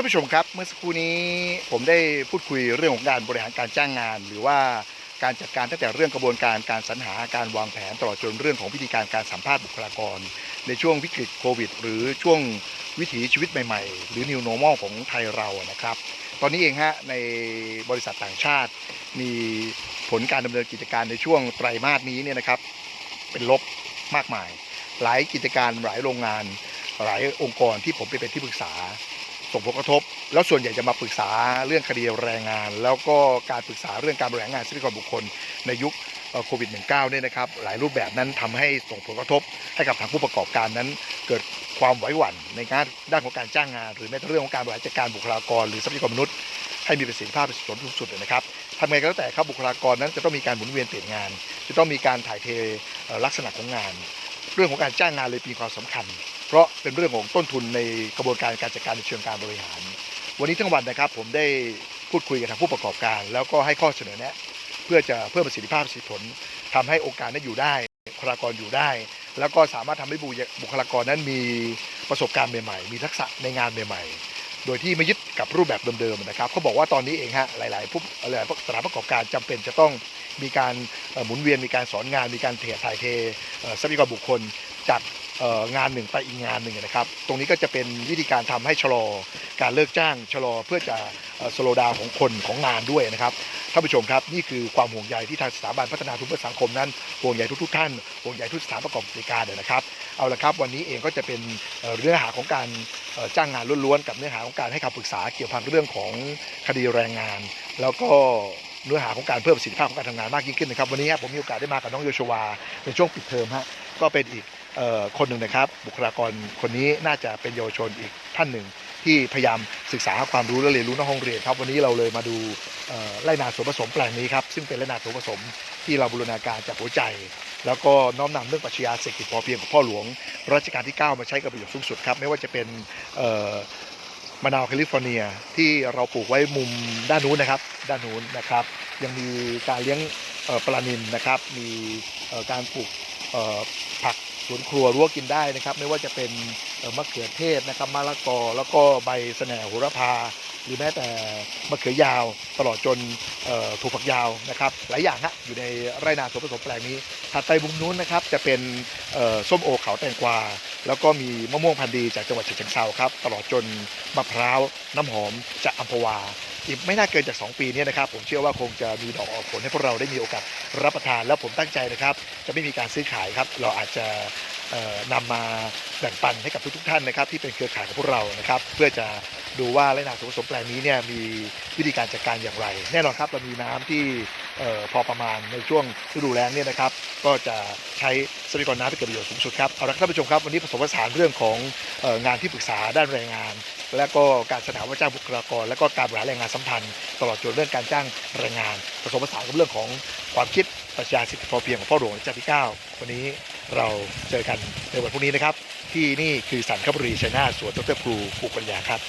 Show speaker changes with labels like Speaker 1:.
Speaker 1: านผู้ชมครับเมื่อสักครู่นี้ผมได้พูดคุยเรื่องของการบริหารการจ้างงาน หรือว่าการจัดการตั้งแต่เรื่องกระบวนการการสรรหาการวางแผนตลอดจนเรื่องของวิธีการการสัมภาษณ์บุคลากร ในช่วงวิกฤตโควิด หรือช่วงวิถีชีวิตใหม่ๆ หรือ New Normal ของไทยเรานะครับ ตอนนี้เองฮะในบริษัทต่างชาติ มีผลการดำเนินกิจการในช่วงไตรมาสนี้เนี่ยนะครับ เป็นลบมากมาย หลายกิจการหลายโรงงาน หลายองค์กรที่ผมไปเป็นที่ปรึกษา ส่งผลกระทบ แล้วส่วนใหญ่จะมาปรึกษาเรื่องคดีแรงงาน แล้วก็การปรึกษาเรื่องการบริหารงานทรัพยากรบุคคลในยุคโควิด -19 เนี่ยนะครับหลายรูปแบบนั้นทำให้ส่งผลกระทบให้กับทางผู้ประกอบการนั้น เกิดความไหวหวั่นในงานด้านของการจ้างงาน หรือแม้แต่เรื่องของการบริหารจัดการบุคลากร หรือทรัพยากรมนุษย์ให้มีประสิทธิภาพสูงสุดนะครับทำไงก็แล้วแต่ครับบุคลากรนั้นจะต้องมีการหมุนเวียนเปลี่ยนงาน จะต้องมีการถ่ายเทลักษณะของงาน เรื่องของการจ้างงานเลยมีความสำคัญ เพราะเป็นเรื่องของต้นทุนในกระบวนการการจัดการในเชิงการบริหาร วันนี้ทั้งวันนะครับผมได้พูดคุยกับทางผู้ประกอบการ แล้วก็ให้ข้อเสนอแนะ เพื่อจะเพิ่มประสิทธิภาพประสิทธิผลทำให้องค์การนั้นอยู่ได้บุคลากรอยู่ได้ แล้วก็สามารถทำให้บุคลากรนั้นมีประสบการณ์ใหม่ๆ มีทักษะในงานใหม่ๆโดยที่ไม่ยึดกับรูปแบบเดิมๆนะครับเขาบอกว่าตอนนี้เองฮะหลายๆผู้หลายสถานประกอบการจำเป็นจะต้องมีการหมุนเวียนมีการสอนงาน มีการเทถ่ายเททรัพยากรบุคคลจาก งานหนึ่งไปอีกงานหนึ่งนะครับ ตรงนี้ก็จะเป็นวิธีการทำให้ชะลอการเลิกจ้างชะลอเพื่อจะสโลดาวของคนของงานด้วยนะครับท่านผู้ชมครับนี่คือความห่วงใยที่ทางสถาบันพัฒนาทุนเพื่อสังคมนั้นห่วงใยทุกๆท่านห่วงใยทุกสถานประกอบการนะครับเอาละครับ วันนี้เองก็จะเป็นเอ่อเนื้อหาของการจ้างงานล้วนๆกับเนื้อหาของการให้คำปรึกษาเกี่ยวกับเรื่องของคดีแรงงาน แล้วก็ เนื้อหาของการเพิ่มประสิทธิภาพของการทำงานมากยิ่งขึ้นนะครับวันนี้ผมมีโอกาสได้มากับน้องโยชวาในช่วงปิดเทอมฮะก็เป็นอีกออคนหนึ่งนะครับ บุคลากรคนนี้น่าจะเป็นเยาวชนอีกท่านหนึ่ง ที่พยายามศึกษาหาความรู้และเรียนรู้นอกห้องเรียนครับวันนี้เราเลยมาดูไร่นาสวนผสมแปลงนี้ครับซึ่งเป็นไร่นาสวนผสมที่เราบูรณาการจากหัวใจ แล้วก็น้อมนำเรื่องปรัชญาเศรษฐกิจพอเพียงของพ่อหลวงรัชกาลที่ 9 มาใช้กับประโยชน์สูงสุดครับไม่ว่าจะเป็น มะนาวแคลิฟอร์เนียที่เราปลูกไว้มุมด้านนู้นนะครับ ด้านนู้นนะครับ ยังมีการเลี้ยงปลานิลนะครับ มีการปลูกผักสวนครัวรั้วกินได้นะครับ ไม่ว่าจะเป็นมะเขือเทศนะครับมะละกอแล้วก็ใบสแหน่โหระพา หรือแม้แต่มะเขือยาวตลอดจนถั่วฝักยาวนะครับหลายอย่างฮะอยู่ในไร่นาสวนผสมแปลงนี้ถัดไปมุมนู้นนะครับจะเป็นส้มโอเขาแตงกวา แล้วก็มีมะม่วงพันธุ์ดีจากจังหวัดฉะเชิงเทราครับ ตลอดจนมะพร้าวน้ำหอมจากอัมพวา อีกไม่น่าเกินจาก 2 ปีนี้นะครับ ผมเชื่อว่าคงจะมีดอกออกผลให้พวกเราได้มีโอกาสรับประทาน แล้วผมตั้งใจนะครับ จะไม่มีการซื้อขายครับ เราอาจจะ นำมาแบ่งปันให้กับทุกๆท่านนะครับ ที่เป็นเครือข่ายของพวกเรานะครับ เพื่อจะดูว่าไรนาสวนผสมแปลงนี้เนี่ยมีวิธีการจัดการอย่างไร แน่นอนครับเรามีน้ำที่พอประมาณในช่วงฤดูแล้งเนี่ยนะครับ ก็จะใช้ทรัพยากรน้ำให้เกิดประโยชน์สูงสุดครับเอาละครับท่านผู้ชมครับวันนี้ผสมผสานเรื่องของอองานที่ปรึกษาด้านแรงงาน และก็การสถาว่าจ้างบุคลากร และก็การบริหารแรงงานสัมพันธ์ ตลอดจนเรื่องการจ้างแรงงานผสมผสานกับเรื่องของความคิดปรัชญาสิทธิพอเพียงของพ่อหลวงรัชกาลที่ 9 วันนี้เราเจอกันในวันพรุ่งนี้นะครับ ที่นี่คือสันคบุรีชัยนาทสวนดรครูปลูกปัญญาครับ